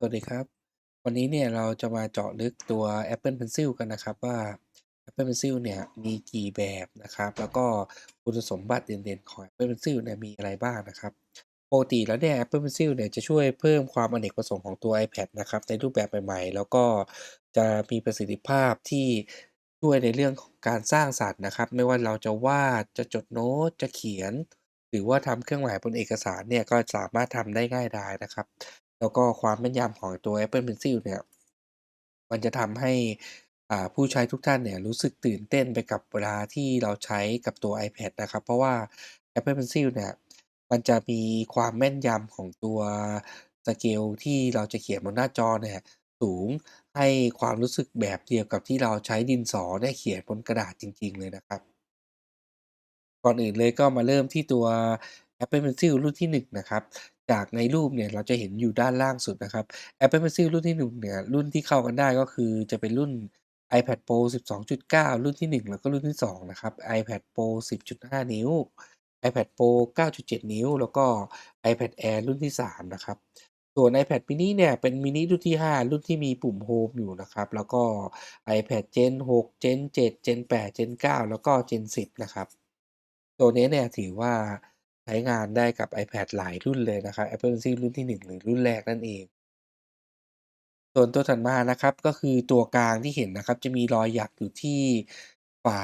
สวัสดีครับ วันนี้เนี่ยเราจะมาเจาะลึกตัว Apple Pencil กันนะครับว่า Apple Pencil เนี่ยมีกี่แบบนะครับ แล้วก็คุณสมบัติเด่นๆของ Apple Pencil เนี่ยมีอะไรบ้างนะครับปกติแล้วเนี่ย Apple Pencil เนี่ยจะช่วยเพิ่มความอเนกประสงค์ของตัว iPad นะครับในรูปแบบใหม่ๆ แล้วก็จะมีประสิทธิภาพที่ช่วยในเรื่องของการสร้างสรรค์นะครับ ไม่ว่าเราจะวาดจะจดโน้ตจะเขียน หรือว่าทำเครื่องหมายบนเอกสารเนี่ยก็สามารถทำได้ง่ายดายนะครับ แล้วก็ความแม่นยำของตัว Apple Pencil เนี่ยมันจะทำให้ผู้ใช้ทุกท่านเนี่ยรู้สึกตื่นเต้นไปกับเวลาที่เราใช้กับตัว iPad นะครับ เพราะว่า Apple Pencil เนี่ยมันจะมีความแม่นยำของตัวสเกลที่เราจะเขียนบนหน้าจอเนี่ยสูงให้ความรู้สึกแบบเดียวกับที่เราใช้ดินสอเนี่ยเขียนบนกระดาษจริง ๆ เลยนะครับ ก่อนอื่นเลยก็มาเริ่มที่ตัว Apple Pencil รุ่นที่ 1 นะครับ จากในรูปเนี่ยเราจะเห็นอยู่ด้านล่างสุดนะครับ Apple Pencil รุ่นที่1เนี่ยรุ่นที่เข้ากันได้ก็คือจะเป็นรุ่น iPad Pro 12.9 รุ่นที่ 1 แล้วก็รุ่นที่ 2 นะครับ iPad Pro 10.5 นิ้ว iPad Pro 9.7 นิ้ว แล้วก็ iPad Air รุ่นที่ 3 นะครับ ส่วน iPad mini เนี่ยเป็น mini รุ่นที่ 5 รุ่นที่มีปุ่ม Home อยู่นะครับ แล้วก็ iPad Gen 6 Gen 7 Gen 8 Gen 9 แล้วก็ Gen 10 นะครับ ตัวนี้เนี่ยถือว่า ช้งานได้กับ iPad หลายรุ่นเลยนะครับ Apple Pencil รุ่นที่ 1 หรือรุ่นแรกนั่นเอง ส่วนตัวถัดมานะครับก็คือตัวกลางที่เห็นนะครับ จะมีรอยหยักอยู่ที่ฝา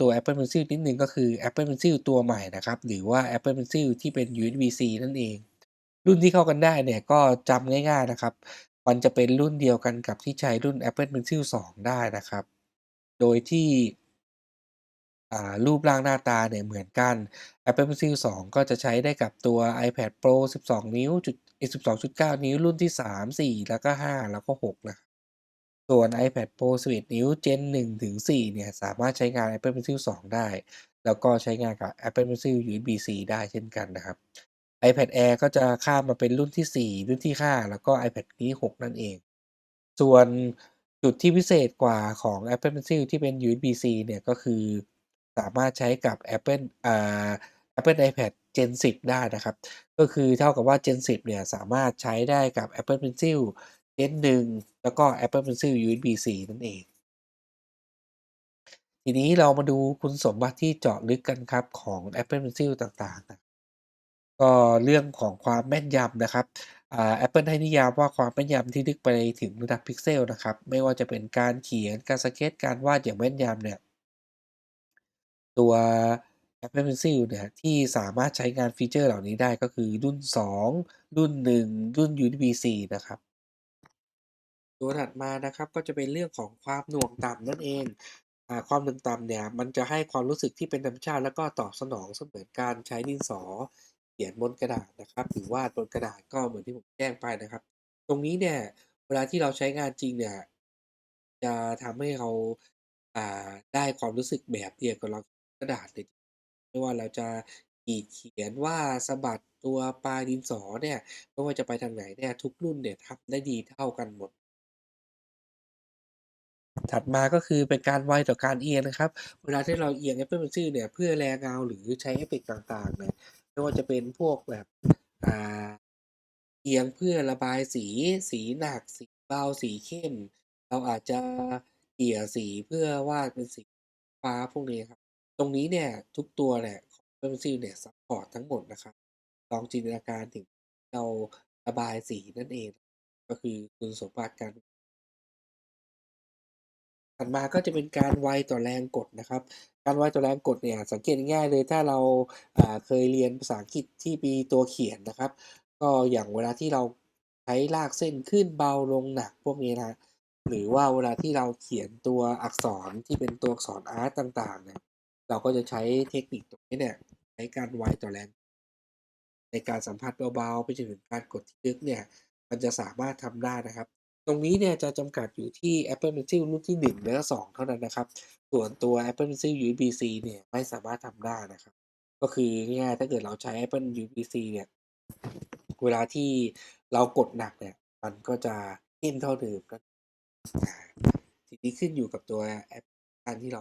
ตัว Apple Pencil นิดนึงก็คือ Apple Pencil ตัวใหม่นะครับ หรือว่า Apple Pencil ที่เป็น USB-C นั่นเอง รุ่นที่เข้ากันได้เนี่ยก็จำง่ายๆนะครับ มันจะเป็นรุ่นเดียวกันกับที่ใช้รุ่น Apple Pencil 2 ได้นะครับ โดยที่ รูปร่างหน้าตาเนี่ยเหมือนกัน Apple Pencil 2 ก็จะใช้ได้กับตัว iPad Pro 12 นิ้วจุด12.9 นิ้วรุ่นที่ 3 4 แล้วก็ 5 แล้วก็ 6 นะส่วน iPad Pro 11 นิ้ว Gen 1ถึง4เนี่ย สามารถใช้งาน Apple Pencil 2 ได้ แล้วก็ใช้งานกับ Apple Pencil USB-C ได้เช่นกันนะครับ iPad Air ก็จะข้ามมาเป็นรุ่นที่ 4 รุ่นที่ 5 แล้วก็ iPad mini 6 นั่นเอง ส่วนจุดที่พิเศษกว่าของ Apple Pencil ที่เป็น USB-C เนี่ยก็คือ สามารถใช้กับ Apple อ่า Apple iPad Gen 10 ได้นะครับ ก็คือเท่ากับว่า Gen 10 เนี่ย สามารถใช้ได้กับ Apple Pencil Gen 1 แล้วก็ Apple Pencil USB-C นั่นเอง ทีนี้เรามาดูคุณสมบัติที่เจาะลึกกันครับ ของ Apple Pencil ต่างๆนะก็เรื่องของความแม่นยำนะครับแอ่า Apple ให้นิยามว่าความแม่นยำที่ลึกไปถึงระดับพิกเซลนะครับ ไม่ว่าจะเป็นการเขียนการสเกตช์การวาดอย่างแม่นยำเนี่ย ตัว Apple Pencil เนี่ยที่สามารถใช้งานฟีเชอร์เหล่านี้ได้ก็คือรุ่น 2 รุ่น 1 รุ่น USB-C นะครับ ตัวถัดมานะครับก็จะเป็นเรื่องของความหน่วงต่ำนั่นเองอความหน่วงต่ำเนี่ยมันจะให้ความรู้สึกที่เป็นธรรมชาติ แล้วก็ตอบสนองเสมือนการใช้ดินสอเขียนบนกระดาษนะครับหรือวาดบนกระดาษก็เหมือนที่ผมแจ้งไปนะครับ ตรงนี้เนี่ยเวลาที่เราใช้งานจริงเนี่ยจะทำให้เราอ่าได้ความรู้สึกแบบเดียวกับเรา กระดาษเลยไม่ว่าเราจะขีด เขียน วาด สะบัด ตัวปลายดินสอเนี่ย ไม่ว่าจะไปทางไหนเนี่ย ทุกรุ่นเนี่ยทำได้ดีเท่ากันหมด ถัดมาก็คือเป็นการไวต่อการเอียงนะครับ เวลาที่เราเอียง Apple Pencil เนี่ย เพื่อแลเงา หรือใช้เอฟเฟกต์ต่าง ๆ เนี่ย ไม่ว่าจะเป็นพวกแบบ อ่า เอียงเพื่อระบายสี สีหนัก สีเบา สีเข้ม เราอาจจะ เกลี่ยสีเพื่อวาดเป็นสีฟ้า พวกนี้ครับ ตรงนี้เนี่ยทุกตัวเนี่ยของ Apple Pencil เนี่ยซัปพอร์ตทั้งหมดนะครับ ลองจินตนาการถึงเราระบายสีนั่นเอง ก็คือคุณสมบัติการถัดมาก็จะเป็นการไวต่อแรงกดนะครับ การไวต่อแรงกดเนี่ยสังเกตง่ายเลยถ้าเราเคยเรียนภาษาอังกฤษที่มีตัวเขียนนะครับ ก็อย่างเวลาที่เราใช้ลากเส้นขึ้นเบาลงหนักพวกนี้นะหรือว่าเวลาที่เราเขียนตัวอักษรที่เป็นตัวอักษรอาร์ตต่างๆเนี่ย เราก็จะใช้เทคนิคตรงนี้เนี่ยใช้การไวต่อแรงในการสัมผัสเบาๆไปจนถึงการกดที่ลึกเนี่ย มันจะสามารถทำได้นะครับ ตรงนี้เนี่ยจะจำกัดอยู่ที่ Apple Pencil รุ่นที่ 1 และ 2 เท่านั้นนะครับ ส่วนตัว Apple Pencil USB-C เนี่ยไม่สามารถทำได้นะครับ ก็คือง่ายๆถ้าเกิดเราใช้ Apple USB-C เนี่ยเวลาที่เรากดหนักเนี่ย มันก็จะเข้มเท่าเดิมครับอ่าทีนี้ขึ้นอยู่กับตัวแอปพลิเคชันที่เรา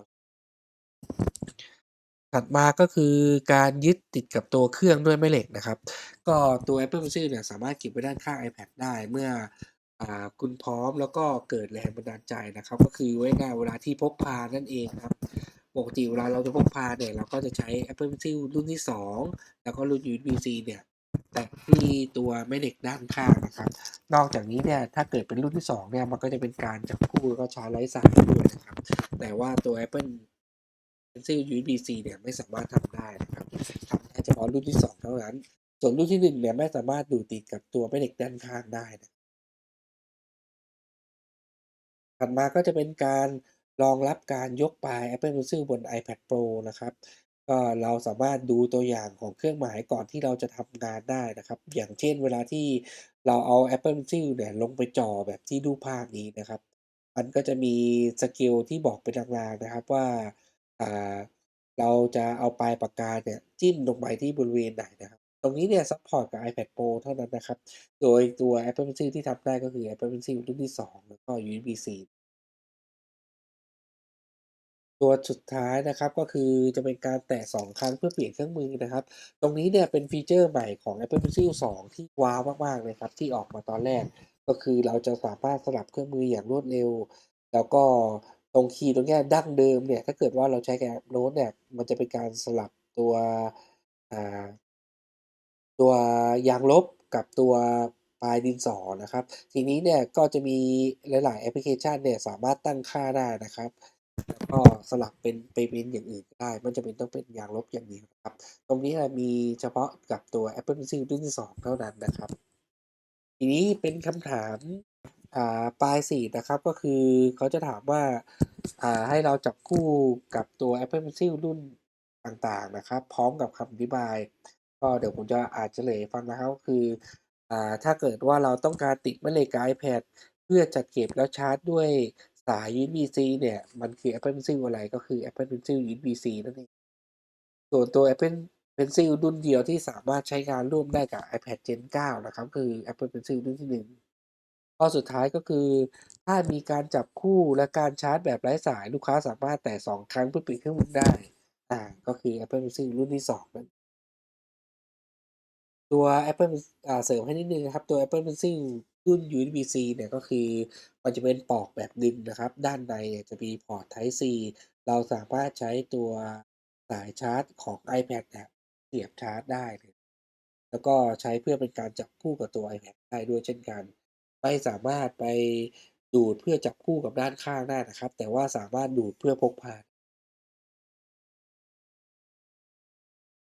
ถัดมาก็คือการยึดติดกับตัวเครื่องด้วยแม่เหล็กนะครับ ก็ตัว Apple Pencil เนี่ยสามารถเก็บไว้ด้านข้าง iPad ได้เมื่ออคุณพร้อมแล้วก็เกิดแรงบันดาลใจนะครับ ก็คือไว่าง่ายเวลาที่พกพานั่นเองครับปกติเวลาเราจะพกพาเนี่ยเราก็จะใช้ Apple Pencil รุ่นที่ 2 แล้วก็รุ่น USB-C เนี่ยแตะที่ตัวแม่เหล็กด้านข้างนะครับ นอกจากนี้เนี่ยถ้าเกิดเป็นรุ่นที่ 2 เนี่ยมันก็จะเป็นการจับคู่แล้วก็ชาร์จไร้สายด้วยนะครับ แต่ว่าตัว Apple Pencil USB-C เนี่ยไม่สามารถทำได้นะครับทำได้เฉพาะรุ่นที่ 2 เท่านั้น ส่วนรุ่นที่ 1 เนี่ยไม่สามารถดูดติดกับตัวแม่เหล็กด้านข้างได้นะถัดมาก็จะเป็นการรองรับการยกปลาย Apple Pencil บน iPad Pro นะครับก็เราสามารถดูตัวอย่างของเครื่องหมายก่อนที่เราจะทำงานได้นะครับ อย่างเช่นเวลาที่เราเอา Apple Pencil เนี่ยลงไปจ่อแบบที่รูปภาพนี้นะครับ มันก็จะมีสเกลที่บอกเป็นลางๆนะครับว่า อ่า เราจะเอาปลายปากกาเนี่ยจิ้มลงไปที่บริเวณไหนนะครับ ตรงนี้เนี่ยซัปพอร์ตกับ iPad Pro เท่านั้นนะครับ โดยตัว Apple Pencil ที่ทำได้ก็คือ Apple Pencil รุ่นที่ 2 แล้วก็ USB-C ตัวสุดท้ายนะครับก็คือจะเป็นการแตะ 2 ครั้งเพื่อเปลี่ยนเครื่องมือนะครับ ตรงนี้เนี่ยเป็นฟีเจอร์ใหม่ของ Apple Pencil 2 ที่ว้าวมากๆเลยครับ ที่ออกมาตอนแรก ก็คือเราจะสามารถสลับเครื่องมืออย่างรวดเร็ว แล้วก็ ตรงคีย์ตรงนี้ดั้งเดิมเนี่ยถ้าเกิดว่าเราใช้กับโน้ตเนี่ยมันจะเป็นการสลับตัวตัวยางลบกับตัวปลายดินสอนะครับ ทีนี้เนี่ยก็จะมีหลาย ๆ แอปพลิเคชันเนี่ยสามารถตั้งค่าได้นะครับก็สลับเป็นไปเป็นอย่างอื่นได้ไม่จำเป็นต้องเป็นยางลบอย่างเดียวนะครับ ตรงนี้มีเฉพาะกับตัว Apple Pencil รุ่นที่2เท่านั้นนะครับ ทีนี้เป็นคำถาม ปลายสีนะครับก็คือเขาจะถามว่าอ่าให้เราจับคู่กับตัว Apple Pencil รุ่นต่างๆนะครับ พร้อมกับคำอธิบาย ก็เดี๋ยวผมจะอ่านเลยฟังนะครับก็คืออ่าถ้าเกิดว่าเราต้องการติดแม่เหล็ก iPad เพื่อจัดเก็บแล้วชาร์จด้วยสาย USB-C เนี่ย มันคือ Apple Pencil อะไรก็คือ Apple Pencil USB-C นั่นเองส่วนตัว Apple Pencil รุ่นเดียวที่สามารถใช้งานร่วมได้กับ iPad Gen 9 นะครับ คือ Apple Pencil รุ่นที่ 1 ข้อสุดท้ายก็คือ ถ้ามีการจับคู่และการชาร์จแบบไร้สายลูกค้าสามารถแตะ2ครั้งเพื่อปิดเครื่องมือได้อ่าก็คือ Apple Pencil รุ่นที่2นั่นตัว Apple อ่าเสริมให้นิดนึงครับตัว Apple Pencil รุ่น USB-C เนี่ยก็คือมันจะเป็นปลอกแบบดึงนะครับ ด้านในเนี่ยจะมีพอร์ต Type C เราสามารถใช้ตัวสายชาร์จของ iPad เนี่ยเสียบชาร์จได้ แล้วก็ใช้เพื่อเป็นการจับคู่กับตัว iPad ได้ด้วยเช่นกัน ไม่สามารถไปดูดเพื่อจับคู่กับด้านข้างได้นะครับ แต่ว่าสามารถดูดเพื่อพกพา